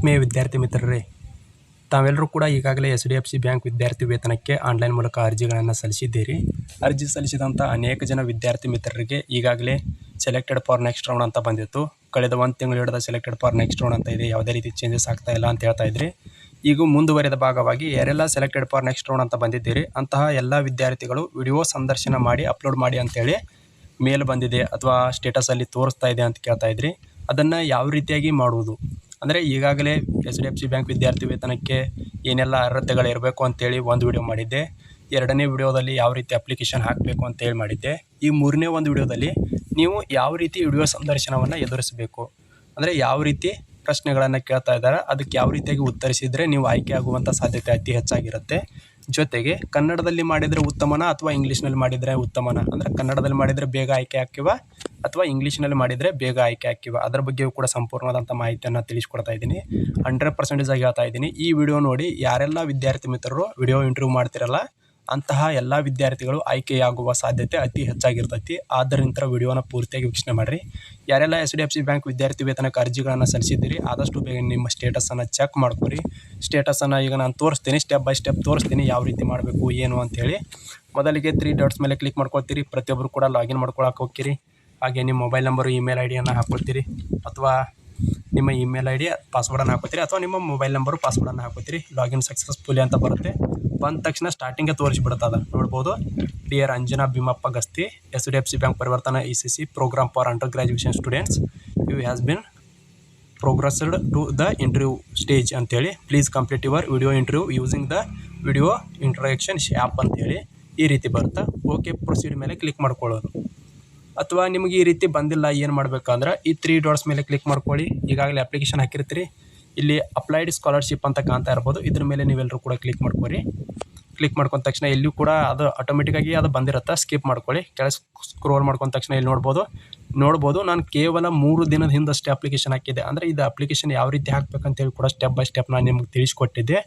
ಆತ್ಮೀಯ ವಿದ್ಯಾರ್ಥಿ ಮಿತ್ರರೇ, ತಾವೆಲ್ಲರೂ ಕೂಡ ಈಗಾಗಲೇ S D F C bank ವಿದ್ಯಾರ್ಥಿ ವೇತನಕ್ಕೆ ಆನ್ಲೈನ್ ಮೂಲಕ ಅರ್ಜಿಗಳನ್ನು ಸಲ್ಲಿಸಿದ್ದೀರಿ. ಅರ್ಜಿ ಸಲ್ಲಿಸಿದಂಥ ಅನೇಕ ಜನ ವಿದ್ಯಾರ್ಥಿ ಮಿತ್ರರಿಗೆ ಈಗಾಗಲೇ ಸೆಲೆಕ್ಟೆಡ್ ಫಾರ್ ನೆಕ್ಸ್ಟ್ ರೌಂಡ್ ಅಂತ ಬಂದಿತ್ತು. ಕಳೆದ ಒಂದು ತಿಂಗಳು ಹಿಡಿದ ಸೆಲೆಕ್ಟೆಡ್ ಫಾರ್ ನೆಕ್ಸ್ಟ್ ರೌಂಡ್ ಅಂತ ಇದೆ. ಯಾವುದೇ ರೀತಿ ಚೇಂಜಸ್ ಆಗ್ತಾ ಇಲ್ಲ ಅಂತ ಹೇಳ್ತಾ ಇದ್ರಿ. ಈಗ ಮುಂದುವರೆದ ಭಾಗವಾಗಿ ಯಾರೆಲ್ಲ ಸೆಲೆಕ್ಟೆಡ್ ಫಾರ್ ನೆಕ್ಸ್ಟ್ ರೌಂಡ್ ಅಂತ ಬಂದಿದ್ದೀರಿ, ಅಂತಹ ಎಲ್ಲ ವಿದ್ಯಾರ್ಥಿಗಳು ವಿಡಿಯೋ ಸಂದರ್ಶನ ಮಾಡಿ ಅಪ್ಲೋಡ್ ಮಾಡಿ ಅಂತೇಳಿ ಮೇಲ್ ಬಂದಿದೆ ಅಥವಾ ಸ್ಟೇಟಸಲ್ಲಿ ತೋರಿಸ್ತಾ ಇದೆ ಅಂತ ಕೇಳ್ತಾ ಇದ್ರಿ. ಅದನ್ನು ಯಾವ ರೀತಿಯಾಗಿ ಮಾಡುವುದು? ಅಂದರೆ ಈಗಾಗಲೇ H D F C bank ವಿದ್ಯಾರ್ಥಿ ವೇತನಕ್ಕೆ ಏನೆಲ್ಲ ಅರ್ಹತೆಗಳಿರಬೇಕು ಅಂತೇಳಿ ಒಂದು ವಿಡಿಯೋ ಮಾಡಿದ್ದೆ. ಎರಡನೇ ವಿಡಿಯೋದಲ್ಲಿ ಯಾವ ರೀತಿ ಅಪ್ಲಿಕೇಶನ್ ಹಾಕಬೇಕು ಅಂತೇಳಿ ಮಾಡಿದ್ದೆ. ಈ ಮೂರನೇ ಒಂದು ವಿಡಿಯೋದಲ್ಲಿ ನೀವು ಯಾವ ರೀತಿ ವಿಡಿಯೋ ಸಂದರ್ಶನವನ್ನು ಎದುರಿಸಬೇಕು? ಅಂದರೆ ಯಾವ ರೀತಿ ಪ್ರಶ್ನೆಗಳನ್ನು ಕೇಳ್ತಾ ಇದ್ದಾರೆ, ಅದಕ್ಕೆ ಯಾವ ರೀತಿಯಾಗಿ ಉತ್ತರಿಸಿದರೆ ನೀವು ಆಯ್ಕೆ ಆಗುವಂಥ ಸಾಧ್ಯತೆ ಅತಿ ಹೆಚ್ಚಾಗಿರುತ್ತೆ. ಜೊತೆಗೆ ಕನ್ನಡದಲ್ಲಿ ಮಾಡಿದರೆ ಉತ್ತಮನ ಅಥವಾ ಇಂಗ್ಲೀಷ್ನಲ್ಲಿ ಮಾಡಿದರೆ ಉತ್ತಮನ? ಅಂದರೆ ಕನ್ನಡದಲ್ಲಿ ಮಾಡಿದರೆ ಬೇಗ ಆಯ್ಕೆ ಆಕ್ಕಿವ ಅಥವಾ ಇಂಗ್ಲೀಷ್ನಲ್ಲಿ ಮಾಡಿದರೆ ಬೇಗ ಆಯ್ಕೆ ಹಾಕಿವೆ ಅದರ ಬಗ್ಗೆಯೂ ಕೂಡ ಸಂಪೂರ್ಣವಾದಂಥ ಮಾಹಿತಿಯನ್ನು ತಿಳಿಸ್ಕೊಡ್ತಾ ಇದ್ದೀನಿ. ಹಂಡ್ರೆಡ್ ಪರ್ಸೆಂಟೇಜ್ ಆಗಿ ಹೇಳ್ತಾ ಇದ್ದೀನಿ. ಈ ವಿಡಿಯೋ ನೋಡಿ ಯಾರೆಲ್ಲ ವಿದ್ಯಾರ್ಥಿ ಮಿತ್ರರು ವಿಡಿಯೋ ಇಂಟರ್ವ್ಯೂ ಮಾಡ್ತಿರಲ್ಲ, ಅಂತಹ ಎಲ್ಲ ವಿದ್ಯಾರ್ಥಿಗಳು ಆಯ್ಕೆಯಾಗುವ ಸಾಧ್ಯತೆ ಅತಿ ಹೆಚ್ಚಾಗಿರ್ತೈತಿ. ಆದ್ದರಿಂದ ವಿಡಿಯೋನ ಪೂರ್ತಿಯಾಗಿ ವೀಕ್ಷಣೆ ಮಾಡಿರಿ. ಯಾರೆಲ್ಲ S D F C bank ವಿದ್ಯಾರ್ಥಿ ವೇತನಕ್ಕೆ ಅರ್ಜಿಗಳನ್ನು ಸಲ್ಲಿಸಿದ್ದೀರಿ, ಆದಷ್ಟು ಬೇಗ ನಿಮ್ಮ ಸ್ಟೇಟಸನ್ನು ಚೆಕ್ ಮಾಡ್ಕೊರಿ. ಸ್ಟೇಟಸನ್ನು ಈಗ ನಾನು ತೋರಿಸ್ತೀನಿ, ಸ್ಟೆಪ್ ಬೈ ಸ್ಟೆಪ್ ತೋರಿಸ್ತೀನಿ ಯಾವ ರೀತಿ ಮಾಡಬೇಕು, ಏನು ಅಂತೇಳಿ. ಮೊದಲಿಗೆ ತ್ರೀ ಡಾಟ್ಸ್ ಮೇಲೆ ಕ್ಲಿಕ್ ಮಾಡ್ಕೊಳ್ತೀರಿ. ಪ್ರತಿಯೊಬ್ಬರು ಕೂಡ ಲಾಗಿನ್ ಮಾಡ್ಕೊಳಕ್ಕೆ ಹೋಗ್ತೀರಿ. ಹಾಗೆ ನಿಮ್ಮ ಮೊಬೈಲ್ ನಂಬರು, ಇಮೇಲ್ ಐ ಡಿಯನ್ನು ಹಾಕ್ಕೊಳ್ತೀರಿ ಅಥವಾ ನಿಮ್ಮ ಇಮೇಲ್ ಐ ಡಿ ಪಾಸ್ವರ್ಡನ್ನು ಹಾಕೋತೀರಿ ಅಥವಾ ನಿಮ್ಮ ಮೊಬೈಲ್ ನಂಬರು, ಪಾಸ್ವರ್ಡನ್ನು ಹಾಕೋತೀರಿ ಲಾಗಿನ್ ಸಕ್ಸಸ್ಫುಲಿ ಅಂತ ಬರುತ್ತೆ. ಬಂದ ತಕ್ಷಣ ಸ್ಟಾರ್ಟಿಂಗೇ ತೋರಿಸಿಬಿಡುತ್ತದೆ ನೋಡ್ಬೋದು. Dear Anjana Bhimappa Gasti S D F C bank Parivartan E C C programme for under graduation students. You has been progressed to the interview stage ಅಂತೇಳಿ. Please complete your video interview using the video introduction app ಅಂತೇಳಿ. ಈ ರೀತಿ ಬರುತ್ತೆ. Okay, proceed ಮೇಲೆ click ಮಾಡ್ಕೊಳ್ಳೋದು. ಅಥವಾ ನಿಮಗೆ ಈ ರೀತಿ ಬಂದಿಲ್ಲ, ಏನು ಮಾಡಬೇಕಂದ್ರೆ ಈ ತ್ರೀ ಡಾಟ್ಸ್ ಮೇಲೆ ಕ್ಲಿಕ್ ಮಾಡ್ಕೊಳ್ಳಿ. ಈಗಾಗಲೇ ಅಪ್ಲಿಕೇಶನ್ ಹಾಕಿರ್ತೀರಿ. ಇಲ್ಲಿ ಅಪ್ಲೈಡ್ ಸ್ಕಾಲರ್ಶಿಪ್ ಅಂತ ಕಾಣ್ತಾ ಇರ್ಬೋದು. ಇದ್ರ ಮೇಲೆ ನೀವೆಲ್ಲರೂ ಕೂಡ ಕ್ಲಿಕ್ ಮಾಡ್ಕೊರಿ ಕ್ಲಿಕ್ ಮಾಡ್ಕೊಂಡ ತಕ್ಷಣ ಎಲ್ಲಿಯೂ ಕೂಡ ಅದು ಆಟೋಮೆಟಿಕ್ಕಾಗಿ ಅದು ಬಂದಿರುತ್ತೆ ಸ್ಕಿಪ್ ಮಾಡ್ಕೊಳ್ಳಿ. ಕೆಳಗೆ ಸ್ಕ್ರೋಲ್ ಮಾಡ್ಕೊಂಡ ತಕ್ಷಣ ಇಲ್ಲಿ ನೋಡ್ಬೋದು. ನೋಡ್ಬೋದು, ನಾನು ಕೇವಲ ಮೂರು ದಿನದ ಹಿಂದಷ್ಟೇ ಅಪ್ಲಿಕೇಶನ್ ಹಾಕಿದ್ದೆ. ಅಂದರೆ ಇದು ಅಪ್ಲಿಕೇಶನ್ ಯಾವ ರೀತಿ ಹಾಕ್ಬೇಕಂತೇಳಿ ಕೂಡ ಸ್ಟೆಪ್ ಬೈ ಸ್ಟೆಪ್ ನಾನು ನಿಮ್ಗೆ ತಿಳಿಸ್ಕೊಟ್ಟಿದ್ದೆ.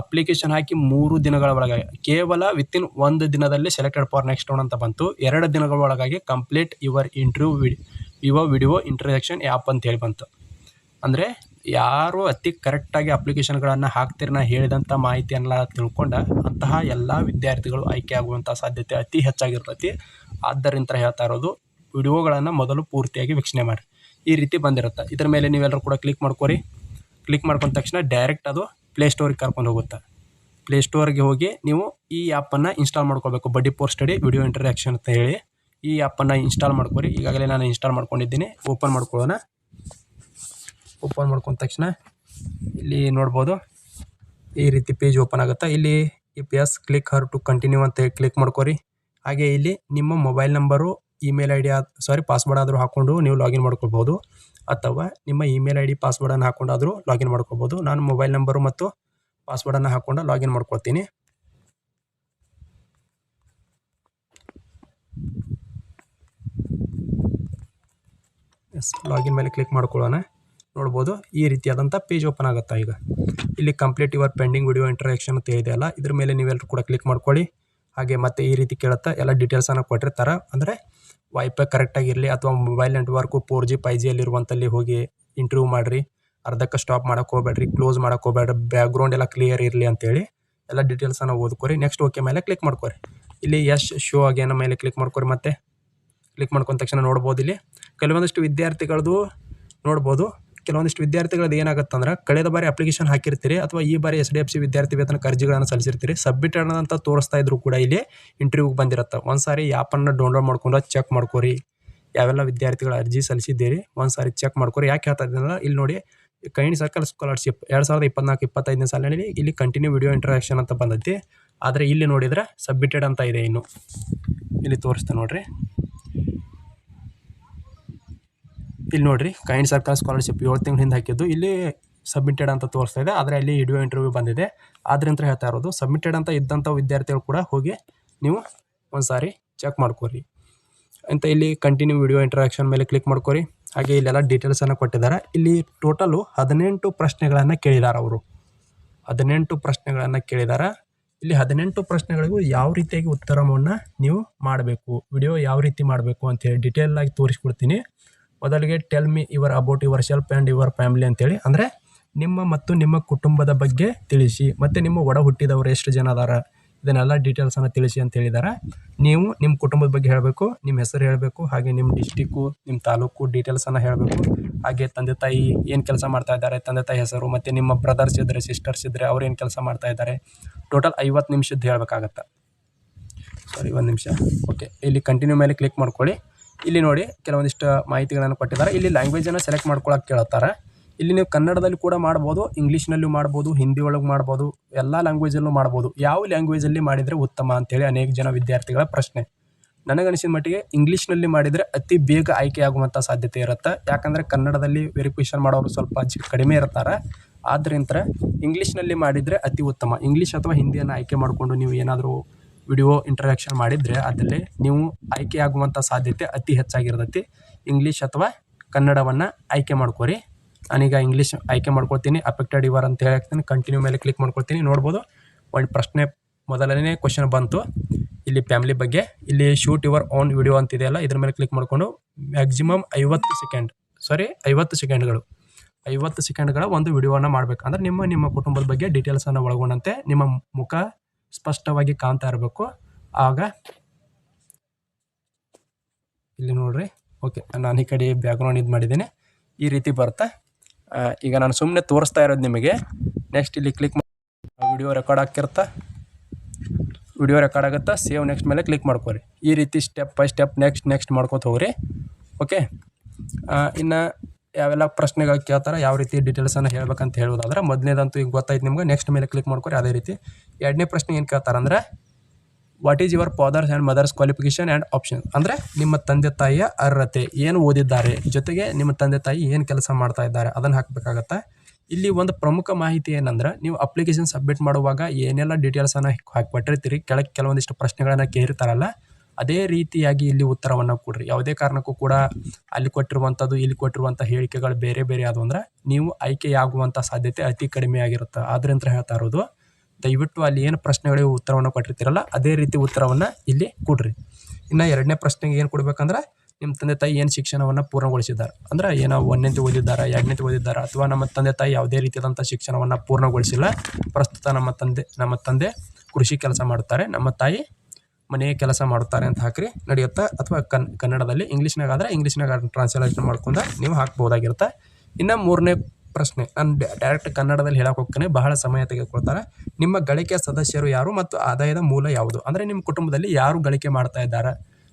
ಅಪ್ಲಿಕೇಶನ್ ಹಾಕಿ ಮೂರು ದಿನಗಳ ಒಳಗಾಗಿ ಕೇವಲ ವಿತಿನ್ ಒಂದು ದಿನದಲ್ಲಿ ಸೆಲೆಕ್ಟೆಡ್ ಫಾರ್ ನೆಕ್ಸ್ಟ್ ರೌಂಡ್ ಅಂತ ಬಂತು. ಎರಡು ದಿನಗಳ ಒಳಗಾಗಿ ಕಂಪ್ಲೀಟ್ ಯುವರ್ ಇಂಟರ್ವ್ಯೂ ವಿವ ವಿಡಿಯೋ ಇಂಟ್ರಡಕ್ಷನ್ ಆ್ಯಪ್ ಅಂತ ಹೇಳಿ ಬಂತು. ಅಂದರೆ ಯಾರು ಅತಿ ಕರೆಕ್ಟಾಗಿ ಅಪ್ಲಿಕೇಶನ್ಗಳನ್ನು ಹಾಕ್ತಿರ ಹೇಳಿದಂಥ ಮಾಹಿತಿಯನ್ನೆಲ್ಲ ತಿಳ್ಕೊಂಡ ಅಂತಹ ಎಲ್ಲ ವಿದ್ಯಾರ್ಥಿಗಳು ಆಯ್ಕೆ ಆಗುವಂಥ ಸಾಧ್ಯತೆ ಅತಿ ಹೆಚ್ಚಾಗಿರ್ತೈತಿ. ಆದ್ದರಿಂದ ಹೇಳ್ತಾ ಇರೋದು, ವಿಡಿಯೋಗಳನ್ನು ಮೊದಲು ಪೂರ್ತಿಯಾಗಿ ವೀಕ್ಷಣೆ ಮಾಡಿ ಈ ರೀತಿ ಬಂದಿರುತ್ತೆ. ಇದರ ಮೇಲೆ ನೀವೆಲ್ಲರೂ ಕೂಡ ಕ್ಲಿಕ್ ಮಾಡ್ಕೊರಿ. ಕ್ಲಿಕ್ ಮಾಡ್ಕೊಂಡ ತಕ್ಷಣ ಡೈರೆಕ್ಟ್ ಅದು ಪ್ಲೇಸ್ಟೋರಿಗೆ ಕರ್ಕೊಂಡು ಹೋಗುತ್ತೆ? ಪ್ಲೇಸ್ಟೋರ್ಗೆ ಹೋಗಿ ನೀವು ಈ ಆ್ಯಪನ್ನು ಇನ್ಸ್ಟಾಲ್ ಮಾಡ್ಕೋಬೇಕು. ಬಡ್ಡಿ ಪೋರ್ ಸ್ಟಡಿ ವಿಡಿಯೋ ಇಂಟ್ರಾಕ್ಷನ್ ಅಂತ ಹೇಳಿ ಈ ಆ್ಯಪನ್ನು ಇನ್ಸ್ಟಾಲ್ ಮಾಡ್ಕೊರಿ. ಈಗಾಗಲೇ ನಾನು ಇನ್ಸ್ಟಾಲ್ ಮಾಡ್ಕೊಂಡಿದ್ದೀನಿ. ಓಪನ್ ಮಾಡ್ಕೊಳ್ಳೋಣ. ಓಪನ್ ಮಾಡ್ಕೊಂಡ ತಕ್ಷಣ ಇಲ್ಲಿ ನೋಡ್ಬೋದು. ಈ ರೀತಿ ಪೇಜ್ ಓಪನ್ ಆಗುತ್ತೆ? ಇಲ್ಲಿ ಈ ಎಸ್ ಕ್ಲಿಕ್ ಹರ್ ಟು ಕಂಟಿನ್ಯೂ ಅಂತ ಕ್ಲಿಕ್ ಮಾಡ್ಕೊರಿ. ಹಾಗೆ ಇಲ್ಲಿ ನಿಮ್ಮ mobile number email I D sorry password ಆದರೂ ಹಾಕ್ಕೊಂಡು ನೀವು ಲಾಗಿನ್ ಮಾಡ್ಕೋಬೋದು ಅಥವಾ ನಿಮ್ಮ ಇಮೇಲ್ ಐ ಡಿ ಪಾಸ್ವರ್ಡನ್ನು ಹಾಕ್ಕೊಂಡಾದರೂ ಲಾಗಿನ್ ಮಾಡ್ಕೊಬೋದು ನಾನು ಮೊಬೈಲ್ ನಂಬರು ಮತ್ತು ಪಾಸ್ವರ್ಡನ್ನು ಹಾಕ್ಕೊಂಡು ಲಾಗಿನ್ ಮಾಡ್ಕೊಳ್ತೀನಿ. ಎಸ್, ಲಾಗಿನ್ ಮೇಲೆ ಕ್ಲಿಕ್ ಮಾಡ್ಕೊಳ್ಳೋಣ. ನೋಡ್ಬೋದು, ಈ ರೀತಿಯಾದಂಥ ಪೇಜ್ ಓಪನ್ ಆಗುತ್ತಾ ಈಗ. ಇಲ್ಲಿ complete your pending video introduction ಅಂತ ಇದೆ ಅಲ್ಲ, ಇದ್ರ ಮೇಲೆ ನೀವೆಲ್ಲರೂ ಕೂಡ ಕ್ಲಿಕ್ ಮಾಡ್ಕೊಳ್ಳಿ. ಹಾಗೆ ಮತ್ತೆ ಈ ರೀತಿ ಕೇಳುತ್ತಾ ಎಲ್ಲ ಡೀಟೇಲ್ಸನ್ನು ಕೊಟ್ಟಿರ್ತಾರೆ. ಅಂದರೆ ವೈಫೈ ಕರೆಕ್ಟಾಗಿರಲಿ ಅಥವಾ mobile network four G five ಜಿಯಲ್ಲಿರುವಂಥಲ್ಲಿ ಹೋಗಿ ಇಂಟರ್ವ್ಯೂ ಮಾಡಿರಿ. ಅರ್ಧಕ್ಕೆ ಸ್ಟಾಪ್ ಮಾಡೋಕೆ ಹೋಗ್ಬೇಡ್ರಿ ಕ್ಲೋಸ್ ಮಾಡೋಕೆ ಹೋಗ್ಬೇಡ್ರಿ ಬ್ಯಾಕ್ಗ್ರೌಂಡ್ ಎಲ್ಲ ಕ್ಲಿಯರ್ ಇರಲಿ ಅಂತೇಳಿ ಎಲ್ಲ ಡೀಟೇಲ್ಸನ್ನು ಓದ್ಕೊರಿ. ನೆಕ್ಸ್ಟ್ ಓಕೆ ಮೇಲೆ ಕ್ಲಿಕ್ ಮಾಡ್ಕೊರಿ. ಇಲ್ಲಿ ಯಶ್ ಶೋ ಆಗೇನ ಮೇಲೆ ಕ್ಲಿಕ್ ಮಾಡ್ಕೊರಿ ಮತ್ತೆ. ಕ್ಲಿಕ್ ಮಾಡ್ಕೊಂಡ ತಕ್ಷಣ ನೋಡ್ಬೋದು ಇಲ್ಲಿ. ಕೆಲವೊಂದಷ್ಟು ವಿದ್ಯಾರ್ಥಿಗಳದ್ದು ನೋಡ್ಬೋದು. ಕೆಲವೊಂದಿಷ್ಟು ವಿದ್ಯಾರ್ಥಿಗಳದ್ದು ಏನಾಗುತ್ತೆ ಅಂದ್ರೆ ಕಳೆದ ಬಾರಿ ಅಪ್ಲಿಕೇಶನ್ ಹಾಕಿರ್ತೀರಿ ಅಥವಾ ಈ ಬಾರಿ ಎಸ್ ಡಿ ಎಫ್ ಸಿ ವಿದ್ಯಾರ್ಥಿ ವೇತನ ಅರ್ಜಿಗಳನ್ನು ಸಲ್ಲಿಸಿರ್ತೀರಿ ಸಬ್ಮಿಟೆಡ್ ಅಂತ ತೋರಿಸ್ತಾ ಇದ್ರು ಕೂಡ ಇಲ್ಲಿ ಇಂಟರ್ವ್ಯೂಗೆ ಬಂದಿರುತ್ತೆ. ಒಂದು ಸಾರಿ ಆ್ಯಪನ್ನು ಡೌನ್ಲೋಡ್ ಮಾಡ್ಕೊಂಡು ಚೆಕ್ ಮಾಡ್ಕೊರಿ. ಯಾವೆಲ್ಲ ವಿದ್ಯಾರ್ಥಿಗಳ ಅರ್ಜಿ ಸಲ್ಲಿಸಿದ್ದೀರಿ ಒಂದು ಸಾರಿ ಚೆಕ್ ಮಾಡ್ಕೊರಿ. ಯಾಕೆ ಹೇಳ್ತಾ ಇದ್ದೀನಲ್ಲ ಇಲ್ಲಿ ನೋಡಿ ಕೈಂಡ್ ಸರ್ಕಲ್ ಸ್ಕಾಲರ್ಶಿಪ್ ಎರಡು ಸಾವಿರದ ಇಪ್ಪತ್ನಾಲ್ಕು ಇಪ್ಪತ್ತೈದನೇ ಸಾಲಿನಲ್ಲಿ ಇಲ್ಲಿ ಕಂಟಿನ್ಯೂ ವಿಡಿಯೋ ಇಂಟ್ರಾಕ್ಷನ್ ಅಂತ ಬಂದೈತಿ. ಆದರೆ ಇಲ್ಲಿ ನೋಡಿದರೆ ಸಬ್ಮಿಟೆಡ್ ಅಂತ ಇದೆ ಇನ್ನು. ಇಲ್ಲಿ ತೋರಿಸ್ತೆ ನೋಡ್ರಿ. ಇಲ್ಲಿ ನೋಡ್ರಿ ಕೈಂಡ್ ಸರ್ಕಲ್ ಸ್ಕಾಲರ್ಶಿಪ್ ಏಳು ತಿಂಗಳ ಹಿಂದೆ ಹಾಕಿದ್ದು. ಇಲ್ಲಿ ಸಬ್ಮಿಟೆಡ್ ಅಂತ ತೋರಿಸ್ತಾ ಇದೆ. ಆದರೆ ಅಲ್ಲಿ ವಿಡಿಯೋ ಇಂಟರ್ವ್ಯೂ ಬಂದಿದೆ. ಆದ್ರಿಂದ ಹೇಳ್ತಾ ಇರೋದು ಸಬ್ಮಿಟೆಡ್ ಅಂತ ಇದ್ದಂಥ ವಿದ್ಯಾರ್ಥಿಗಳು ಕೂಡ ಹೋಗಿ ನೀವು ಒಂದು ಸಾರಿ ಚೆಕ್ ಮಾಡ್ಕೊರಿ. ಅಂತ ಇಲ್ಲಿ ಕಂಟಿನ್ಯೂ ವಿಡಿಯೋ ಇಂಟ್ರಾಕ್ಷನ್ ಮೇಲೆ ಕ್ಲಿಕ್ ಮಾಡ್ಕೊರಿ. ಹಾಗೆ ಇಲ್ಲೆಲ್ಲ ಡೀಟೇಲ್ಸನ್ನು ಕೊಟ್ಟಿದ್ದಾರೆ. ಇಲ್ಲಿ ಟೋಟಲು ಹದಿನೆಂಟು ಪ್ರಶ್ನೆಗಳನ್ನು ಕೇಳಿದ್ದಾರೆ ಅವರು. ಹದಿನೆಂಟು ಪ್ರಶ್ನೆಗಳನ್ನು ಕೇಳಿದ್ದಾರೆ ಇಲ್ಲಿ ಹದಿನೆಂಟು ಪ್ರಶ್ನೆಗಳಿಗೂ ಯಾವ ರೀತಿಯಾಗಿ ಉತ್ತರವನ್ನು ನೀವು ಮಾಡಬೇಕು ವಿಡಿಯೋ ಯಾವ ರೀತಿ ಮಾಡಬೇಕು ಅಂತೇಳಿ ಡಿಟೇಲ್ ಆಗಿ ತೋರಿಸ್ಕೊಡ್ತೀನಿ. ಮೊದಲಿಗೆ tell me your about yourself and your family ಅಂತೇಳಿ. ಅಂದರೆ ನಿಮ್ಮ ಮತ್ತು ನಿಮ್ಮ ಕುಟುಂಬದ ಬಗ್ಗೆ ತಿಳಿಸಿ, ಮತ್ತು ನಿಮ್ಮ ಒಡ ಹುಟ್ಟಿದವರು ಎಷ್ಟು ಜನ ಅದಾರ, ಇದನ್ನೆಲ್ಲ ಡೀಟೇಲ್ಸನ್ನು ತಿಳಿಸಿ ಅಂತ ಹೇಳಿದ್ದಾರೆ ನೀವು ನಿಮ್ಮ ಕುಟುಂಬದ ಬಗ್ಗೆ ಹೇಳಬೇಕು, ನಿಮ್ಮ ಹೆಸರು ಹೇಳಬೇಕು, ಹಾಗೆ ನಿಮ್ಮ ಡಿಸ್ಟಿಕ್ಕು ನಿಮ್ಮ ತಾಲೂಕು ಡೀಟೇಲ್ಸನ್ನು ಹೇಳಬೇಕು. ಹಾಗೆ ತಂದೆ ತಾಯಿ ಏನು ಕೆಲಸ ಮಾಡ್ತಾ ಇದ್ದಾರೆ, ತಂದೆ ತಾಯಿ ಹೆಸರು, ಮತ್ತು ನಿಮ್ಮ ಬ್ರದರ್ಸ್ ಇದ್ದರೆ ಸಿಸ್ಟರ್ಸ್ ಇದ್ದರೆ ಅವ್ರು ಏನು ಕೆಲಸ ಮಾಡ್ತಾ ಇದ್ದಾರೆ. ಟೋಟಲ್ ಐವತ್ತು ನಿಮಿಷದ್ದು ಹೇಳಬೇಕಾಗತ್ತೆ. ಸಾರಿ ಒಂದು ನಿಮಿಷ. ಓಕೆ ಇಲ್ಲಿ ಕಂಟಿನ್ಯೂ ಮೇಲೆ ಕ್ಲಿಕ್ ಮಾಡ್ಕೊಳ್ಳಿ. ಇಲ್ಲಿ ನೋಡಿ ಕೆಲವೊಂದಿಷ್ಟು ಮಾಹಿತಿಗಳನ್ನು ಕೊಟ್ಟಿದ್ದಾರೆ. ಇಲ್ಲಿ ಲ್ಯಾಂಗ್ವೇಜನ್ನು ಸೆಲೆಕ್ಟ್ ಮಾಡ್ಕೊಳಕ್ಕೆ ಕೇಳುತ್ತಾರೆ ಇಲ್ಲಿ ನೀವು ಕನ್ನಡದಲ್ಲಿ ಕೂಡ ಮಾಡ್ಬೋದು, ಇಂಗ್ಲೀಷ್ನಲ್ಲೂ ಮಾಡ್ಬೋದು, ಹಿಂದಿ ಒಳಗೆ ಮಾಡ್ಬೋದು, ಎಲ್ಲ ಲ್ಯಾಂಗ್ವೇಜಲ್ಲೂ ಮಾಡ್ಬೋದು. ಯಾವ ಲ್ಯಾಂಗ್ವೇಜಲ್ಲಿ ಮಾಡಿದರೆ ಉತ್ತಮ ಅಂತೇಳಿ ಅನೇಕ ಜನ ವಿದ್ಯಾರ್ಥಿಗಳ ಪ್ರಶ್ನೆ. ನನಗನಿಸಿದ ಮಟ್ಟಿಗೆ ಇಂಗ್ಲೀಷ್ನಲ್ಲಿ ಮಾಡಿದರೆ ಅತಿ ಬೇಗ ಆಯ್ಕೆ ಆಗುವಂಥ ಸಾಧ್ಯತೆ ಇರುತ್ತೆ. ಯಾಕಂದರೆ ಕನ್ನಡದಲ್ಲಿ ವೆರಿಫಿಕೇಷನ್ ಮಾಡೋರು ಸ್ವಲ್ಪ ಕಡಿಮೆ ಇರ್ತಾರೆ. ಆದ್ದರಿಂದ ಇಂಗ್ಲೀಷ್ನಲ್ಲಿ ಮಾಡಿದರೆ ಅತಿ ಉತ್ತಮ. ಇಂಗ್ಲೀಷ್ ಅಥವಾ ಹಿಂದಿಯನ್ನು ಆಯ್ಕೆ ಮಾಡಿಕೊಂಡು ನೀವು ಏನಾದರೂ ವಿಡಿಯೋ ಇಂಟ್ರಾಕ್ಷನ್ ಮಾಡಿದರೆ ಅದರಲ್ಲಿ ನೀವು ಆಯ್ಕೆ ಆಗುವಂಥ ಸಾಧ್ಯತೆ ಅತಿ ಹೆಚ್ಚಾಗಿರ್ತೈತಿ. ಇಂಗ್ಲೀಷ್ ಅಥವಾ ಕನ್ನಡವನ್ನು ಆಯ್ಕೆ ಮಾಡ್ಕೊರಿ. ನಾನೀಗ ಇಂಗ್ಲೀಷ್ ಆಯ್ಕೆ ಮಾಡ್ಕೊಳ್ತೀನಿ ಅಫೆಕ್ಟೆಡ್ ಇವರ್ ಅಂತ ಹೇಳ್ತೀನಿ ಕಂಟಿನ್ಯೂ ಮೇಲೆ ಕ್ಲಿಕ್ ಮಾಡ್ಕೊಳ್ತೀನಿ, ನೋಡ್ಬೋದು. ಒಂದು ಪ್ರಶ್ನೆ ಮೊದಲನೇ ಕ್ವಶನ್ ಬಂತು. ಇಲ್ಲಿ ಫ್ಯಾಮಿಲಿ ಬಗ್ಗೆ, ಇಲ್ಲಿ ಶೂಟ್ ಯುವರ್ ಓನ್ ವಿಡಿಯೋ ಅಂತಿದೆಯಲ್ಲ ಇದ್ರ ಮೇಲೆ ಕ್ಲಿಕ್ ಮಾಡಿಕೊಂಡು ಮ್ಯಾಕ್ಸಿಮಮ್ ಐವತ್ತು ಸೆಕೆಂಡ್ ಸಾರಿ ಐವತ್ತು ಸೆಕೆಂಡ್ಗಳು ಐವತ್ತು ಸೆಕೆಂಡ್ಗಳ ಒಂದು ವಿಡಿಯೋವನ್ನು ಮಾಡಬೇಕಂದ್ರೆ ನಿಮ್ಮ ನಿಮ್ಮ ಕುಟುಂಬದ ಬಗ್ಗೆ ಡೀಟೇಲ್ಸನ್ನು ಒಳಗೊಂಡಂತೆ, ನಿಮ್ಮ ಮುಖ ಸ್ಪಷ್ಟವಾಗಿ ಕಾಣ್ತಾ ಇರಬೇಕು. ಆಗ ಇಲ್ಲಿ ನೋಡ್ರಿ. ಓಕೆ, ನಾನು ಈ ಕಡೆ ಬ್ಯಾಕ್ಗ್ರೌಂಡ್ ಇದು ಮಾಡಿದ್ದೀನಿ. ಈ ರೀತಿ ಬರುತ್ತೆ ಈಗ ನಾನು ಸುಮ್ಮನೆ ತೋರಿಸ್ತಾ ಇರೋದು ನಿಮಗೆ. ನೆಕ್ಸ್ಟ್ ಇಲ್ಲಿ ಕ್ಲಿಕ್ ಮಾಡಿ ವಿಡಿಯೋ ರೆಕಾರ್ಡ್ ಆಗ್ತಿರ್ತಾ ವಿಡಿಯೋ ರೆಕಾರ್ಡ್ ಆಗುತ್ತಾ? ಸೇವ್ ನೆಕ್ಸ್ಟ್ ಮೇಲೆ ಕ್ಲಿಕ್ ಮಾಡ್ಕೊರಿ. ಈ ರೀತಿ step by step next next ಮಾಡ್ಕೊತ ಹೋಗ್ರಿ. ಓಕೆ ಇನ್ನು ಯಾವೆಲ್ಲ ಪ್ರಶ್ನೆಗಳು ಕೇಳ್ತಾರೆ, ಯಾವ ರೀತಿ ಡೀಟೇಲ್ಸನ್ನು ಹೇಳ್ಬೇಕಂತ ಹೇಳೋದಾದ್ರೆ ಮೊದಲನೇದಂತೂ ಈಗ ಗೊತ್ತಾಯ್ತು ನಿಮ್ಗೆ. ನೆಕ್ಸ್ಟ್ ಮೇಲೆ ಕ್ಲಿಕ್ ಮಾಡ್ಕೊರಿ, ಅದೇ ರೀತಿ. ಎರಡನೇ ಪ್ರಶ್ನೆ ಏನು ಕೇಳ್ತಾರೆ ಅಂದ್ರೆ what is your father's and mother's qualification and option ಅಂದರೆ, ನಿಮ್ಮ ತಂದೆ ತಾಯಿಯ ಅರ್ಹತೆ, ಏನು ಓದಿದ್ದಾರೆ, ಜೊತೆಗೆ ನಿಮ್ಮ ತಂದೆ ತಾಯಿ ಏನು ಕೆಲಸ ಮಾಡ್ತಾ ಇದ್ದಾರೆ, ಅದನ್ನು ಹಾಕಬೇಕಾಗತ್ತೆ. ಇಲ್ಲಿ ಒಂದು ಪ್ರಮುಖ ಮಾಹಿತಿ ಏನಂದ್ರೆ, ನೀವು ಅಪ್ಲಿಕೇಶನ್ ಸಬ್ಮಿಟ್ ಮಾಡುವಾಗ ಏನೆಲ್ಲ ಡೀಟೇಲ್ಸನ್ನು ಹಾಕಿಬಿಟ್ಟಿರ್ತೀರಿ, ಕೆಳಗೆ ಕೆಲವೊಂದಿಷ್ಟು ಪ್ರಶ್ನೆಗಳನ್ನು ಕೇಳಿರ್ತಾರಲ್ಲ, ಅದೇ ರೀತಿಯಾಗಿ ಇಲ್ಲಿ ಉತ್ತರವನ್ನು ಕೊಡ್ರಿ. ಯಾವುದೇ ಕಾರಣಕ್ಕೂ ಕೂಡ ಅಲ್ಲಿ ಕೊಟ್ಟಿರುವಂಥದ್ದು, ಇಲ್ಲಿ ಕೊಟ್ಟಿರುವಂಥ ಹೇಳಿಕೆಗಳು ಬೇರೆ ಬೇರೆ ಆದವು ಅಂದ್ರೆ, ನೀವು ಆಯ್ಕೆಯಾಗುವಂಥ ಸಾಧ್ಯತೆ ಅತಿ ಕಡಿಮೆ ಆಗಿರುತ್ತೆ. ಆದ್ರಿಂದ ಹೇಳ್ತಾ ಇರೋದು ದಯವಿಟ್ಟು ಅಲ್ಲಿ ಏನು ಪ್ರಶ್ನೆಗಳಿಗೆ ಉತ್ತರವನ್ನು ಕೊಟ್ಟಿರ್ತೀರಲ್ಲ, ಅದೇ ರೀತಿ ಉತ್ತರವನ್ನು ಇಲ್ಲಿ ಕೊಡ್ರಿ. ಇನ್ನು ಎರಡನೇ ಪ್ರಶ್ನೆಗೆ ಏನು ಕೊಡ್ಬೇಕಂದ್ರೆ ನಿಮ್ಮ ತಂದೆ ತಾಯಿ ಏನು ಶಿಕ್ಷಣವನ್ನು ಪೂರ್ಣಗೊಳಿಸಿದ್ದಾರೆ? ಅಂದ್ರೆ ಏನೋ ಒಂದನೇತಿ ಓದಿದ್ದಾರೆ, ಎರಡನೇತಿ ಓದಿದ್ದಾರೆ, ಅಥವಾ ನಮ್ಮ ತಂದೆ ತಾಯಿ ಯಾವುದೇ ರೀತಿಯಾದಂಥ ಶಿಕ್ಷಣವನ್ನು ಪೂರ್ಣಗೊಳಿಸಿಲ್ಲ, ಪ್ರಸ್ತುತ ನಮ್ಮ ತಂದೆ ನಮ್ಮ ತಂದೆ ಕೃಷಿ ಕೆಲಸ ಮಾಡುತ್ತಾರೆ, ನಮ್ಮ ತಾಯಿ ಮನೆಯ ಕೆಲಸ ಮಾಡುತ್ತಾರೆ ಅಂತ ಹಾಕ್ರಿ, ನಡೆಯುತ್ತಾ? ಅಥವಾ ಕನ್, ಕನ್ನಡದಲ್ಲಿ ಇಂಗ್ಲೀಷ್ನಾಗ ಆದರೆ ಇಂಗ್ಲೀಷ್ನಾಗ ಟ್ರಾನ್ಸ್ಲೇಷನ್ ಮಾಡ್ಕೊಂಡು ನೀವು ಹಾಕ್ಬೋದಾಗಿರುತ್ತೆ ಇನ್ನು ಮೂರನೇ ಪ್ರಶ್ನೆ. ನಾನು ಡೈರೆಕ್ಟ್ ಕನ್ನಡದಲ್ಲಿ ಹೇಳಕ್ಕೆ ಹೋಗ್ತೇನೆ. ಬಹಳ ಸಮಯ ತೆಗೆದುಕೊಳ್ತಾರೆ. ನಿಮ್ಮ ಗಳಿಕೆ ಸದಸ್ಯರು ಯಾರು ಮತ್ತು ಆದಾಯದ ಮೂಲ ಯಾವುದು? ಅಂದರೆ ನಿಮ್ಮ ಕುಟುಂಬದಲ್ಲಿ ಯಾರು ಗಳಿಕೆ ಮಾಡ್ತಾ ಇದ್ದಾರೆ?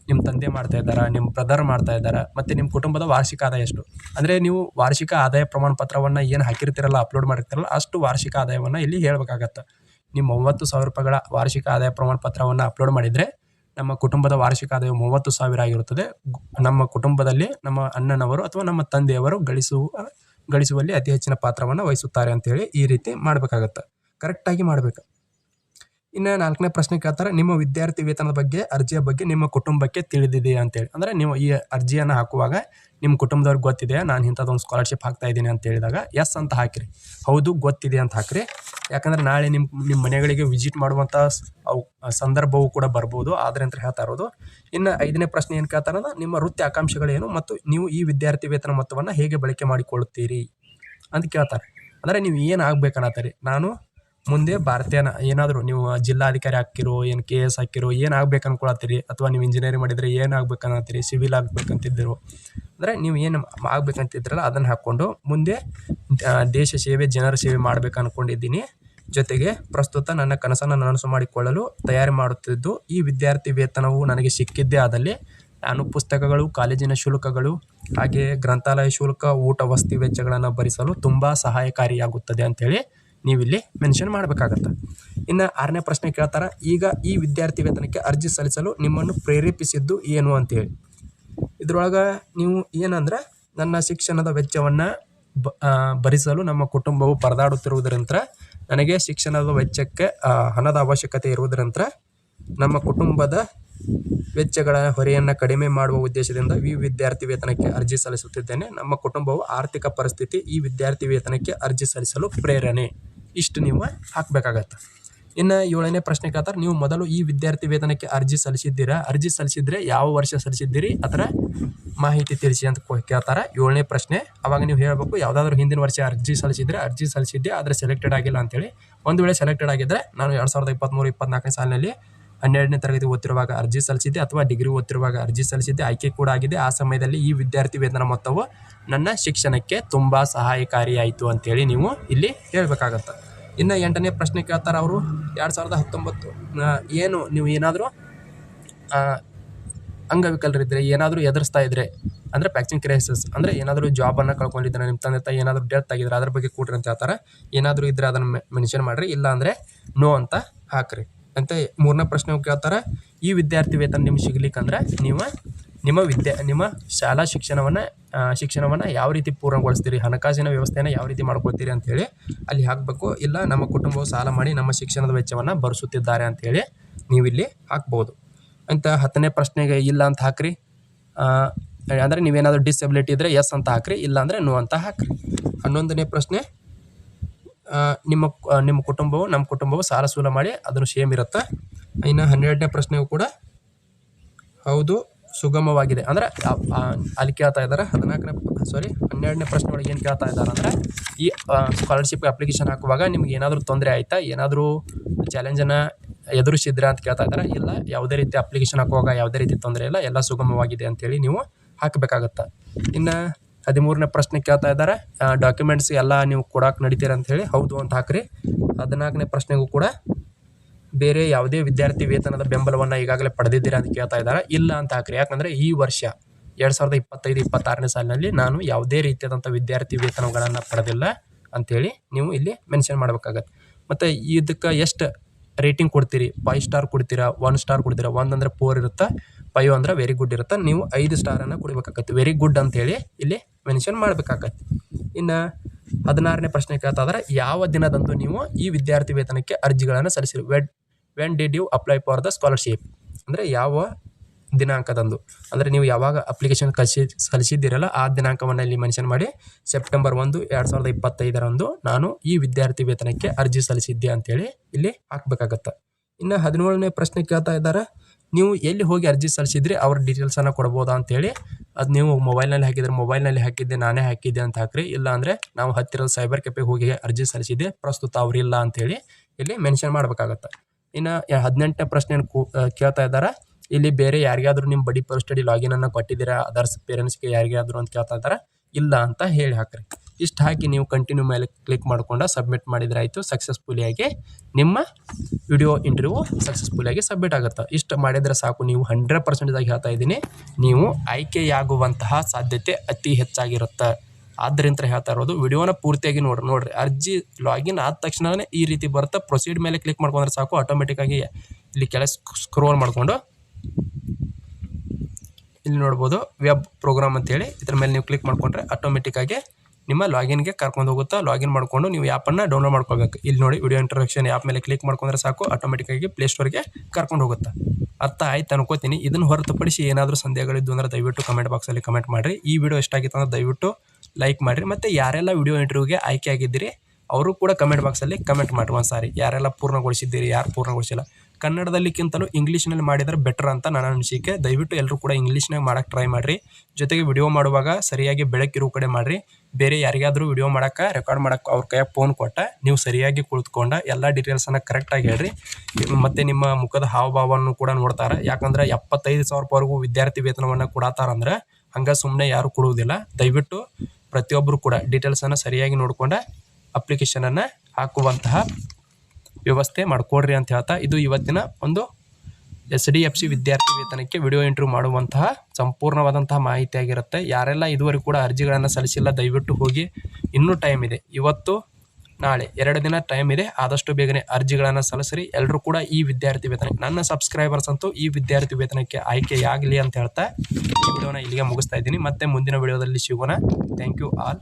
ನಿಮ್ಮ ತಂದೆ ಮಾಡ್ತಾ ಇದ್ದಾರೆ? ನಿಮ್ಮ ಬ್ರದರ್ ಮಾಡ್ತಾ ಇದ್ದಾರೆ? ಮತ್ತು ನಿಮ್ಮ ಕುಟುಂಬದ ವಾರ್ಷಿಕ ಆದಾಯ ಎಷ್ಟು? ಅಂದರೆ ನೀವು ವಾರ್ಷಿಕ ಆದಾಯ ಪ್ರಮಾಣ ಪತ್ರವನ್ನು ಏನು ಹಾಕಿರ್ತೀರಲ್ಲ ಅಪ್ಲೋಡ್ ಮಾಡಿರ್ತೀರಲ್ಲ, ಅಷ್ಟು ವಾರ್ಷಿಕ ಆದಾಯವನ್ನು ಇಲ್ಲಿ ಹೇಳಬೇಕಾಗತ್ತೆ. ನಿಮ್ಮ ಮೂವತ್ತು ಸಾವಿರ ರೂಪಾಯಿಗಳ ವಾರ್ಷಿಕ ಆದಾಯ ಪ್ರಮಾಣ ಪತ್ರವನ್ನು ಅಪ್ಲೋಡ್ ಮಾಡಿದರೆ ನಮ್ಮ ಕುಟುಂಬದ ವಾರ್ಷಿಕ ಆದಾಯ ಮೂವತ್ತು ಸಾವಿರ ಆಗಿರುತ್ತದೆ. ನಮ್ಮ ಕುಟುಂಬದಲ್ಲಿ ನಮ್ಮ ಅಣ್ಣನವರು ಅಥವಾ ನಮ್ಮ ತಂದೆಯವರು ಗಳಿಸುವ ಗಳಿಸುವಲ್ಲಿ ಅತಿ ಹೆಚ್ಚಿನ ಪಾತ್ರವನ್ನು ವಹಿಸುತ್ತಾರೆ ಅಂತೇಳಿ ಈ ರೀತಿ ಮಾಡಬೇಕಾಗತ್ತೆ. ಕರೆಕ್ಟಾಗಿ ಮಾಡಬೇಕು. ಇನ್ನು ನಾಲ್ಕನೇ ಪ್ರಶ್ನೆ ಕೇಳ್ತಾರೆ, ನಿಮ್ಮ ವಿದ್ಯಾರ್ಥಿ ವೇತನದ ಬಗ್ಗೆ, ಅರ್ಜಿಯ ಬಗ್ಗೆ ನಿಮ್ಮ ಕುಟುಂಬಕ್ಕೆ ತಿಳಿದಿದೆಯಾ ಅಂತೇಳಿ. ಅಂದರೆ ನೀವು ಈ ಅರ್ಜಿಯನ್ನು ಹಾಕುವಾಗ ನಿಮ್ಮ ಕುಟುಂಬದವ್ರಿಗೆ ಗೊತ್ತಿದೆಯಾ, ನಾನು ಇಂಥದ್ದೊಂದು ಸ್ಕಾಲರ್ಶಿಪ್ ಹಾಕ್ತಾ ಇದ್ದೀನಿ ಅಂತ ಹೇಳಿದಾಗ ಎಸ್ ಅಂತ ಹಾಕಿರಿ. ಹೌದು, ಗೊತ್ತಿದೆ ಅಂತ ಹಾಕಿರಿ. ಯಾಕಂದ್ರೆ ನಾಳೆ ನಿಮ್ಮ ನಿಮ್ಮ ಮನೆಗಳಿಗೆ ವಿಸಿಟ್ ಮಾಡುವಂಥ ಅವು ಸಂದರ್ಭವೂ ಕೂಡ ಬರ್ಬೋದು, ಆದರೆ ಅಂತ ಹೇಳ್ತಾ ಇರೋದು. ಇನ್ನು ಐದನೇ ಪ್ರಶ್ನೆ ಏನು ಕೇಳ್ತಾರೆ ಅಂದ್ರೆ, ನಿಮ್ಮ ವೃತ್ತಿ ಆಕಾಂಕ್ಷೆಗಳೇನು ಮತ್ತು ನೀವು ಈ ವಿದ್ಯಾರ್ಥಿ ವೇತನ ಮೊತ್ತವನ್ನು ಹೇಗೆ ಬಳಕೆ ಮಾಡಿಕೊಳ್ಳುತ್ತೀರಿ ಅಂತ ಕೇಳ್ತಾರೆ. ಅಂದರೆ ನೀವು ಏನು ಆಗ್ಬೇಕನ್ನತ್ತೀರಿ? ನಾನು ಮುಂದೆ ಭಾರತೀಯನ ಏನಾದರೂ ನೀವು ಜಿಲ್ಲಾಧಿಕಾರಿ ಹಾಕಿರೋ, ಏನು ಕೆ ಎಸ್ ಹಾಕಿರೋ, ಏನು ಆಗ್ಬೇಕು ಅನ್ಕೊಳತ್ತೀರಿ? ಅಥವಾ ನೀವು ಇಂಜಿನಿಯರಿಂಗ್ ಮಾಡಿದರೆ ಏನು ಆಗ್ಬೇಕನ್ನತ್ತೀರಿ ಸಿವಿಲ್ ಆಗ್ಬೇಕಂತಿದ್ದರು? ಅಂದರೆ ನೀವು ಏನು ಆಗ್ಬೇಕಂತಿದ್ರಲ್ಲ, ಅದನ್ನು ಹಾಕ್ಕೊಂಡು ಮುಂದೆ ದೇಶ ಸೇವೆ, ಜನರ ಸೇವೆ ಮಾಡ್ಬೇಕು ಅಂದ್ಕೊಂಡಿದ್ದೀನಿ ಜೊತೆಗೆ ಪ್ರಸ್ತುತ ನನ್ನ ಕನಸನ್ನು ನನಸು ಮಾಡಿಕೊಳ್ಳಲು ತಯಾರಿ ಮಾಡುತ್ತಿದ್ದು, ಈ ವಿದ್ಯಾರ್ಥಿ ವೇತನವು ನನಗೆ ಸಿಕ್ಕಿದ್ದೇ ಆದಲ್ಲಿ ನಾನು ಪುಸ್ತಕಗಳು, ಕಾಲೇಜಿನ ಶುಲ್ಕಗಳು, ಹಾಗೆ ಗ್ರಂಥಾಲಯ ಶುಲ್ಕ, ಊಟ, ವಸತಿ ವೆಚ್ಚಗಳನ್ನು ಭರಿಸಲು ತುಂಬ ಸಹಾಯಕಾರಿಯಾಗುತ್ತದೆ ಅಂಥೇಳಿ ನೀವಿಲ್ಲಿ ಮೆನ್ಷನ್ ಮಾಡಬೇಕಾಗತ್ತೆ. ಇನ್ನು ಆರನೇ ಪ್ರಶ್ನೆ ಕೇಳ್ತಾರೆ, ಈಗ ಈ ವಿದ್ಯಾರ್ಥಿ ವೇತನಕ್ಕೆ ಅರ್ಜಿ ಸಲ್ಲಿಸಲು ನಿಮ್ಮನ್ನು ಪ್ರೇರೇಪಿಸಿದ್ದು ಏನು ಅಂತೇಳಿ. ಇದರೊಳಗೆ ನೀವು ಏನಂದ್ರೆ, ನನ್ನ ಶಿಕ್ಷಣದ ವೆಚ್ಚವನ್ನು ಬ ಭರಿಸಲು ನಮ್ಮ ಕುಟುಂಬವು ಪರದಾಡುತ್ತಿರುವುದರಿಂದ ನನಗೆ ಶಿಕ್ಷಣದ ವೆಚ್ಚಕ್ಕೆ ಹಣದ ಅವಶ್ಯಕತೆ ಇರುವುದರಿಂದ ನಮ್ಮ ಕುಟುಂಬದ ವೆಚ್ಚಗಳ ಹೊರೆಯನ್ನು ಕಡಿಮೆ ಮಾಡುವ ಉದ್ದೇಶದಿಂದ ಈ ವಿದ್ಯಾರ್ಥಿ ವೇತನಕ್ಕೆ ಅರ್ಜಿ ಸಲ್ಲಿಸುತ್ತಿದ್ದೇನೆ. ನಮ್ಮ ಕುಟುಂಬವು ಆರ್ಥಿಕ ಪರಿಸ್ಥಿತಿ ಈ ವಿದ್ಯಾರ್ಥಿ ವೇತನಕ್ಕೆ ಅರ್ಜಿ ಸಲ್ಲಿಸಲು ಪ್ರೇರಣೆ. ಇಷ್ಟು ನೀವು ಹಾಕಬೇಕಾಗತ್ತೆ. ಇನ್ನು ಏಳನೇ ಪ್ರಶ್ನೆ ಕೇಳ್ತಾರೆ, ನೀವು ಮೊದಲು ಈ ವಿದ್ಯಾರ್ಥಿ ವೇತನಕ್ಕೆ ಅರ್ಜಿ ಸಲ್ಲಿಸಿದ್ದೀರಾ? ಅರ್ಜಿ ಸಲ್ಲಿಸಿದ್ರೆ ಯಾವ ವರ್ಷ ಸಲ್ಲಿಸಿದ್ದೀರಿ? ಅದರ ಮಾಹಿತಿ ತಿಳಿಸಿ ಅಂತ ಕೇಳ್ತಾರೆ. ಏಳನೇ ಪ್ರಶ್ನೆ, ಅವಾಗ ನೀವು ಹೇಳಬೇಕು, ಯಾವುದಾದ್ರೂ ಹಿಂದಿನ ವರ್ಷ ಅರ್ಜಿ ಸಲ್ಲಿಸಿದ್ರೆ ಅರ್ಜಿ ಸಲ್ಲಿಸಿದ್ದೆ ಆದರೆ ಸೆಲೆಕ್ಟೆಡ್ ಆಗಿಲ್ಲ ಅಂತೇಳಿ. ಒಂದು ವೇಳೆ ಸೆಲೆಕ್ಟೆಡ್ ಆಗಿದ್ದರೆ ನಾನು ಎರಡು ಸಾವಿರದ ಇಪ್ಪತ್ತ್ಮೂರು ಇಪ್ಪತ್ನಾಲ್ಕನೇ ಸಾಲಿನಲ್ಲಿ ಹನ್ನೆರಡನೇ ತರಗತಿ ಓದ್ತಿರುವಾಗ ಅರ್ಜಿ ಸಲ್ಲಿಸಿದ್ದೆ ಅಥವಾ ಡಿಗ್ರಿ ಓದ್ತಿರುವಾಗ ಅರ್ಜಿ ಸಲ್ಲಿಸಿದ್ದೆ. ಆಯ್ಕೆ ಕೂಡ ಆಗಿದೆ. ಆ ಸಮಯದಲ್ಲಿ ಈ ವಿದ್ಯಾರ್ಥಿ ವೇತನ ಮೊತ್ತವು ನನ್ನ ಶಿಕ್ಷಣಕ್ಕೆ ತುಂಬ ಸಹಾಯಕಾರಿಯಾಯಿತು ಅಂತೇಳಿ ನೀವು ಇಲ್ಲಿ ಹೇಳಬೇಕಾಗತ್ತೆ. ಇನ್ನು ಎಂಟನೇ ಪ್ರಶ್ನೆ ಕೇಳ್ತಾರೆ ಅವರು. ಎರಡು ಸಾವಿರದ ಹತ್ತೊಂಬತ್ತು ಏನು ನೀವು ಏನಾದರೂ ಅಂಗವಿಕಲರಿದ್ದರೆ ಏನಾದರೂ ಎದುರಿಸ್ತಾ ಇದ್ದರೆ ಅಂದರೆ ಪ್ಯಾಕ್ಸಿಂಗ್ ಕ್ರೈಸಿಸ್ ಅಂದರೆ ಏನಾದರೂ ಜಾಬನ್ನು ಕಳ್ಕೊಂಡಿದ್ದಾರೆ ನಿಮ್ಮ ತಂದೆ ತಾಯಿ ಏನಾದರೂ ಡೆತ್ ಆಗಿದ್ರೆ ಅದ್ರ ಬಗ್ಗೆ ಕೂಡ್ರಿ ಅಂತ ಹೇಳ್ತಾರೆ. ಏನಾದರೂ ಇದ್ದರೆ ಅದನ್ನು ಮೆನ್ಷನ್ ಮಾಡಿರಿ. ಇಲ್ಲ ಅಂದರೆ ನೋ ಅಂತ ಹಾಕ್ರಿ. ಅಂತ ಮೂರನೇ ಪ್ರಶ್ನೆ ಕೇಳ್ತಾರೆ. ಈ ವಿದ್ಯಾರ್ಥಿ ವೇತನ ನಿಮ್ಗೆ ಸಿಗ್ಲಿಕ್ಕಂದ್ರೆ ನೀವು ನಿಮ್ಮ ವಿದ್ಯೆ, ನಿಮ್ಮ ಶಾಲಾ ಶಿಕ್ಷಣವನ್ನು ಶಿಕ್ಷಣವನ್ನು ಯಾವ ರೀತಿ ಪೂರ್ಣಗೊಳಿಸ್ತೀರಿ? ಹಣಕಾಸಿನ ವ್ಯವಸ್ಥೆಯನ್ನು ಯಾವ ರೀತಿ ಮಾಡ್ಕೊಳ್ತೀರಿ ಅಂಥೇಳಿ ಅಲ್ಲಿ ಹಾಕಬೇಕು. ಇಲ್ಲ, ನಮ್ಮ ಕುಟುಂಬವು ಸಾಲ ಮಾಡಿ ನಮ್ಮ ಶಿಕ್ಷಣದ ವೆಚ್ಚವನ್ನು ಭರಿಸುತ್ತಿದ್ದಾರೆ ಅಂಥೇಳಿ ನೀವು ಇಲ್ಲಿ ಹಾಕ್ಬೋದು. ಅಂತ ಹತ್ತನೇ ಪ್ರಶ್ನೆಗೆ ಇಲ್ಲ ಅಂತ ಹಾಕ್ರಿ. ಅಂದರೆ ನೀವೇನಾದರೂ ಡಿಸೆಬಿಲಿಟಿ ಇದ್ದರೆ ಎಸ್ ಅಂತ ಹಾಕ್ರಿ. ಇಲ್ಲ ಅಂದರೆ ನೋ ಅಂತ ಹಾಕ್ರಿ. ಹನ್ನೊಂದನೇ ಪ್ರಶ್ನೆ ನಿಮ್ಮ ನಿಮ್ಮ ಕುಟುಂಬವು, ನಮ್ಮ ಕುಟುಂಬವು ಸಾಲ ಸೂಲ ಮಾಡಿ ಅದನ್ನು ಸೇಮ್ ಇರುತ್ತೆ. ಇನ್ನು ಹನ್ನೆರಡನೇ ಪ್ರಶ್ನೆಗೂ ಕೂಡ ಹೌದು, ಸುಗಮವಾಗಿದೆ. ಅಂದರೆ ಅಲ್ಲಿ ಕೇಳ್ತಾ ಇದ್ದಾರೆ, ಹದಿನಾಲ್ಕನೇ ಸಾರಿ ಹನ್ನೆರಡನೇ ಪ್ರಶ್ನೆ ಒಳಗೆ ಏನು ಕೇಳ್ತಾ ಇದ್ದಾರೆ ಅಂದರೆ, ಈ ಸ್ಕಾಲರ್ಶಿಪ್ಗೆ ಅಪ್ಲಿಕೇಶನ್ ಹಾಕುವಾಗ ನಿಮ್ಗೆ ಏನಾದರೂ ತೊಂದರೆ ಆಯಿತಾ? ಏನಾದರೂ ಚಾಲೆಂಜನ್ನು ಎದುರಿಸಿದ್ರೆ ಅಂತ ಕೇಳ್ತಾ ಇದ್ದಾರೆ. ಇಲ್ಲ, ಯಾವುದೇ ರೀತಿ ಅಪ್ಲಿಕೇಶನ್ ಹಾಕುವಾಗ ಯಾವುದೇ ರೀತಿ ತೊಂದರೆ ಇಲ್ಲ, ಎಲ್ಲ ಸುಗಮವಾಗಿದೆ ಅಂತೇಳಿ ನೀವು ಹಾಕಬೇಕಾಗತ್ತೆ? ಇನ್ನು ಹದಿಮೂರನೇ ಪ್ರಶ್ನೆ ಕೇಳ್ತಾ ಇದ್ದಾರೆ. ಡಾಕ್ಯುಮೆಂಟ್ಸ್ ಎಲ್ಲ ನೀವು ಕೊಡೋಕೆ ನಡೀತೀರ ಅಂತ ಹೇಳಿ ಹೌದು ಅಂತ ಹಾಕ್ರಿ. ಹದಿನಾಲ್ಕನೇ ಪ್ರಶ್ನೆಗೂ ಕೂಡ ಬೇರೆ ಯಾವುದೇ ವಿದ್ಯಾರ್ಥಿ ವೇತನದ ಬೆಂಬಲವನ್ನು ಈಗಾಗಲೇ ಪಡೆದಿದ್ದೀರಾ ಅಂತ ಕೇಳ್ತಾ ಇದ್ದಾರೆ. ಇಲ್ಲ ಅಂತ ಹಾಕ್ರಿ. ಯಾಕಂದರೆ ಈ ವರ್ಷ ಎರಡು ಸಾವಿರದ ಇಪ್ಪತ್ತೈದು, ಇಪ್ಪತ್ತಾರನೇ ಸಾಲಿನಲ್ಲಿ ನಾನು ಯಾವುದೇ ರೀತಿಯಾದಂಥ ವಿದ್ಯಾರ್ಥಿ ವೇತನಗಳನ್ನು ಪಡೆದಿಲ್ಲ ಅಂಥೇಳಿ ನೀವು ಇಲ್ಲಿ ಮೆನ್ಷನ್ ಮಾಡಬೇಕಾಗತ್ತೆ. ಮತ್ತು ಇದಕ್ಕೆ ಎಷ್ಟು ರೇಟಿಂಗ್ ಕೊಡ್ತೀರಿ? ಫೈವ್ ಸ್ಟಾರ್ ಕೊಡ್ತೀರಾ? ಒನ್ ಸ್ಟಾರ್ ಕೊಡ್ತೀರಾ? ಒಂದಂದರೆ ಅಂದರೆ ಫೋರ್ ಇರುತ್ತೆ? ಫೈವ್ ಅಂದ್ರೆ ವೆರಿ ಗುಡ್ ಇರುತ್ತೆ. ನೀವು ಐದು ಸ್ಟಾರನ್ನು ಕೊಡಬೇಕಾಗತ್ತೆ. ವೆರಿ ಗುಡ್ ಅಂತೇಳಿ ಇಲ್ಲಿ ಮೆನ್ಷನ್ ಮಾಡಬೇಕಾಗತ್ತೆ. ಇನ್ನು ಹದಿನಾರನೇ ಪ್ರಶ್ನೆ ಕೇಳ್ತಾ ಇದ್ದಾರೆ ಯಾವ ದಿನದಂದು ನೀವು ಈ ವಿದ್ಯಾರ್ಥಿ ವೇತನಕ್ಕೆ ಅರ್ಜಿಗಳನ್ನು ಸಲ್ಲಿಸಿರಿ? Wed when did you apply for the scholarship ಅಂದರೆ ಯಾವ ದಿನಾಂಕದಂದು. ಅಂದರೆ ನೀವು ಯಾವಾಗ ಅಪ್ಲಿಕೇಶನ್ ಕಲಿಸಿ ಸಲ್ಲಿಸಿದ್ದೀರಲ್ಲ ಆ ದಿನಾಂಕವನ್ನು ಇಲ್ಲಿ ಮೆನ್ಷನ್ ಮಾಡಿ. ಸೆಪ್ಟೆಂಬರ್ ಒಂದು, ಎರಡು ಸಾವಿರದ ಇಪ್ಪತ್ತೈದರಂದು ನಾನು ಈ ವಿದ್ಯಾರ್ಥಿ ವೇತನಕ್ಕೆ ಅರ್ಜಿ ಸಲ್ಲಿಸಿದ್ದೆ ಅಂತೇಳಿ ಇಲ್ಲಿ ಹಾಕ್ಬೇಕಾಗತ್ತೆ. ಇನ್ನು ಹದಿನೇಳನೇ ಪ್ರಶ್ನೆ ಕೇಳ್ತಾ ಇದ್ದಾರೆ ನೀವು ಎಲ್ಲಿ ಹೋಗಿ ಅರ್ಜಿ ಸಲ್ಲಿಸಿದ್ರಿ ಅವ್ರ ಡೀಟೇಲ್ಸನ್ನು ಕೊಡ್ಬೋದಾ ಅಂತೇಳಿ ಅದು ನೀವು ಮೊಬೈಲ್ನಲ್ಲಿ ಹಾಕಿದ್ರೆ ಮೊಬೈಲ್ನಲ್ಲಿ ಹಾಕಿದ್ದೆ, ನಾನೇ ಹಾಕಿದ್ದೆ ಅಂತ ಹಾಕ್ರಿ. ಇಲ್ಲ ಅಂದರೆ ನಾವು ಹತ್ತಿರದ ಸೈಬರ್ ಕೆಫೆಗೆ ಹೋಗಿ ಅರ್ಜಿ ಸಲ್ಲಿಸಿದ್ದೆ, ಪ್ರಸ್ತುತ ಅವರಿಲ್ಲ ಅಂತೇಳಿ ಇಲ್ಲಿ ಮೆನ್ಷನ್ ಮಾಡಬೇಕಾಗತ್ತೆ. ಇನ್ನು ಹದಿನೆಂಟನೇ ಪ್ರಶ್ನೆ ಕೇಳ್ತಾ ಇದ್ದಾರೆ, ಇಲ್ಲಿ ಬೇರೆ ಯಾರಿಗಾದರೂ ನಿಮ್ಮ ಬಡಿ ಪರ್ ಸ್ಟಡಿ ಲಾಗಿನ್ ಅನ್ನು ಕೊಟ್ಟಿದ್ದೀರಾ ಅದರ್ಸ್ ಪೇರೆಂಟ್ಸ್ಗೆ ಯಾರಿಗಾದರೂ ಅಂತ ಕೇಳ್ತಾ ಇದ್ದಾರೆ, ಇಲ್ಲ ಅಂತ ಹೇಳಿ ಹಾಕ್ರಿ. ಇಷ್ಟು ಹಾಕಿ ನೀವು ಕಂಟಿನ್ಯೂ ಮೇಲೆ ಕ್ಲಿಕ್ ಮಾಡಿಕೊಂಡು ಸಬ್ಮಿಟ್ ಮಾಡಿದ್ರೆ ಆಯಿತು ಸಕ್ಸಸ್ಫುಲಿ ಆಗಿ ನಿಮ್ಮ ವಿಡಿಯೋ ಇಂಟರ್ವ್ಯೂ ಸಕ್ಸಸ್ಫುಲಿಯಾಗಿ ಸಬ್ಮಿಟ್ ಆಗುತ್ತೆ. ಇಷ್ಟು ಮಾಡಿದರೆ ಸಾಕು, ನೀವು ಹಂಡ್ರೆಡ್ ಆಗಿ ಹೇಳ್ತಾ ಇದ್ದೀನಿ, ನೀವು ಆಯ್ಕೆಯಾಗುವಂತಹ ಸಾಧ್ಯತೆ ಅತಿ ಹೆಚ್ಚಾಗಿರುತ್ತೆ. ಆದ್ದರಿಂದ ಹೇಳ್ತಾ ಇರೋದು ವಿಡಿಯೋನ ಪೂರ್ತಿಯಾಗಿ ನೋಡ್ರಿ ನೋಡ್ರಿ, ಅರ್ಜಿ ಲಾಗಿನ್ ಆದ ತಕ್ಷಣವೇ ಈ ರೀತಿ ಬರುತ್ತೆ ಪ್ರೊಸೀಡ್ ಮೇಲೆ ಕ್ಲಿಕ್ ಮಾಡ್ಕೊಂಡ್ರೆ ಸಾಕು ಆಟೋಮೆಟಿಕ್ಕಾಗಿ ಇಲ್ಲಿ ಕೆಳ ಸ್ಕ್ರೋಲ್ ಮಾಡಿಕೊಂಡು ಇಲ್ಲಿ ನೋಡ್ಬೋದು ವೆಬ್ ಪ್ರೋಗ್ರಾಮ್ ಅಂತೇಳಿ, ಇದ್ರ ಮೇಲೆ ನೀವು ಕ್ಲಿಕ್ ಮಾಡಿಕೊಂಡ್ರೆ ಆಟೋಮೆಟಿಕ್ ಆಗಿ ನಿಮ್ಮ ಲಾಗಿನ್ಗೆ ಕರ್ಕೊಂಡು ಹೋಗುತ್ತಾ ಲಾಗಿನ್ ಮಾಡಿಕೊಂಡು ನೀವು ಆ್ಯಪನ್ನು ಡೌನ್ಲೋಡ್ ಮಾಡ್ಕೋಬೇಕು. ಇಲ್ಲಿ ನೋಡಿ ವಿಡಿಯೋ ಇಂಟ್ರೊಡಕ್ಷನ್ ಆ್ಯಪ್ ಮೇಲೆ ಕ್ಲಿಕ್ ಮಾಡ್ಕೊಂಡ್ರೆ ಸಾಕು ಆಟೋಮೆಟಿಕ್ ಆಗಿ ಪ್ಲೇಸ್ಟೋರ್ಗೆ ಕರ್ಕೊಂಡು ಹೋಗುತ್ತಾ. ಅರ್ಥ ಆಯ್ತು ಅನ್ಕೋತೀನಿ. ಇದನ್ನು ಹೊರತುಪಡಿಸಿ ಏನಾದರೂ ಸಂದೇಹಗಳಿದ್ದು ಅಂದರೆ ದಯವಿಟ್ಟು ಕಮೆಂಟ್ ಬಾಕ್ಸಲ್ಲಿ ಕಮೆಂಟ್ ಮಾಡಿರಿ. ಈ ವಿಡಿಯೋ ಎಷ್ಟಾಗಿತ್ತು ಅಂದ್ರೆ ದಯವಿಟ್ಟು ಲೈಕ್ ಮಾಡಿರಿ. ಮತ್ತು ಯಾರೆಲ್ಲ ವಿಡಿಯೋ ಇಂಟರ್ವ್ಯೂಗೆ ಆಯ್ಕೆ ಆಗಿದ್ದೀರಿ, ಅವರು ಕೂಡ ಕಮೆಂಟ್ ಬಾಕ್ಸಲ್ಲಿ ಕಮೆಂಟ್ ಮಾಡಿ ಒಂದು ಸಾರಿ ಯಾರೆಲ್ಲ ಪೂರ್ಣಗೊಳಿಸಿದ್ದೀರಿ, ಯಾರು ಪೂರ್ಣಗೊಳಿಸಿಲ್ಲ ಕನ್ನಡದಲ್ಲಿಕ್ಕಿಂತಲೂ ಇಂಗ್ಲೀಷ್ನಲ್ಲಿ ಮಾಡಿದರೆ ಬೆಟರ್ ಅಂತ ನನ್ನ ಅನಿಸಿಕೆ. ದಯವಿಟ್ಟು ಎಲ್ಲರೂ ಕೂಡ ಇಂಗ್ಲೀಷ್ನಾಗ ಮಾಡೋಕ್ಕೆ ಟ್ರೈ ಮಾಡಿರಿ. ಜೊತೆಗೆ ವಿಡಿಯೋ ಮಾಡುವಾಗ ಸರಿಯಾಗಿ ಬೆಳಕಿರೋ ಕಡೆ ಮಾಡಿರಿ. ಬೇರೆ ಯಾರಿಗಾದರೂ ವಿಡಿಯೋ ಮಾಡೋಕ್ಕೆ ರೆಕಾರ್ಡ್ ಮಾಡೋಕ್ಕೆ ಅವ್ರ ಕೈಯಾಗ ಫೋನ್ ಕೊಟ್ಟ, ನೀವು ಸರಿಯಾಗಿ ಕುಳಿತುಕೊಂಡ ಎಲ್ಲ ಡೀಟೇಲ್ಸನ್ನು ಕರೆಕ್ಟಾಗಿ ಹೇಳ್ರಿ. ಮತ್ತು ನಿಮ್ಮ ಮುಖದ ಹಾವಭಾವವನ್ನು ಕೂಡ ನೋಡ್ತಾರೆ. ಯಾಕಂದ್ರೆ ಎಪ್ಪತ್ತೈದು ಸಾವಿರ ರೂಪಾಯಿವರೆಗೂ ವಿದ್ಯಾರ್ಥಿ ವೇತನವನ್ನು ಕೊಡತ್ತಾರಂದ್ರೆ ಹಂಗೆ ಸುಮ್ಮನೆ ಯಾರೂ ಕೊಡುವುದಿಲ್ಲ. ದಯವಿಟ್ಟು ಪ್ರತಿಯೊಬ್ಬರು ಕೂಡ ಡೀಟೇಲ್ಸನ್ನು ಸರಿಯಾಗಿ ನೋಡ್ಕೊಂಡು ಅಪ್ಲಿಕೇಶನನ್ನು ಹಾಕುವಂತಹ ವ್ಯವಸ್ಥೆ ಮಾಡಿಕೊಡ್ರಿ ಅಂತ ಹೇಳ್ತಾ ಇದು ಇವತ್ತಿನ ಒಂದು ಎಸ್ ಡಿ ಎಫ್ ಸಿ ವಿದ್ಯಾರ್ಥಿ ವೇತನಕ್ಕೆ ವಿಡಿಯೋ ಇಂಟರ್ವ್ಯೂ ಮಾಡುವಂತಹ ಸಂಪೂರ್ಣವಾದಂತಹ ಮಾಹಿತಿ ಆಗಿರುತ್ತೆ. ಯಾರೆಲ್ಲ ಇದುವರೆಗೂ ಕೂಡ ಅರ್ಜಿಗಳನ್ನು ಸಲ್ಲಿಸಿಲ್ಲ, ದಯವಿಟ್ಟು ಹೋಗಿ. ಇನ್ನೂ ಟೈಮ್ ಇದೆ. ಇವತ್ತು, ನಾಳೆ, ಎರಡು ದಿನ ಟೈಮ್ ಇದೆ. ಆದಷ್ಟು ಬೇಗನೆ ಅರ್ಜಿಗಳನ್ನು ಸಲ್ಲಿಸ್ರಿ. ಎಲ್ಲರೂ ಕೂಡ ಈ ವಿದ್ಯಾರ್ಥಿ ವೇತನಕ್ಕೆ, ನನ್ನ ಸಬ್ಸ್ಕ್ರೈಬರ್ಸ್ ಅಂತೂ ಈ ವಿದ್ಯಾರ್ಥಿ ವೇತನಕ್ಕೆ ಆಯ್ಕೆಯಾಗಲಿ ಅಂತ ಹೇಳ್ತಾ ಈ ವಿಡಿಯೋನ ಇಲ್ಲಿಗೆ ಮುಗಿಸ್ತಾ ಇದ್ದೀನಿ. ಮತ್ತೆ ಮುಂದಿನ ವಿಡಿಯೋದಲ್ಲಿ ಸಿಗೋಣ. Thank you all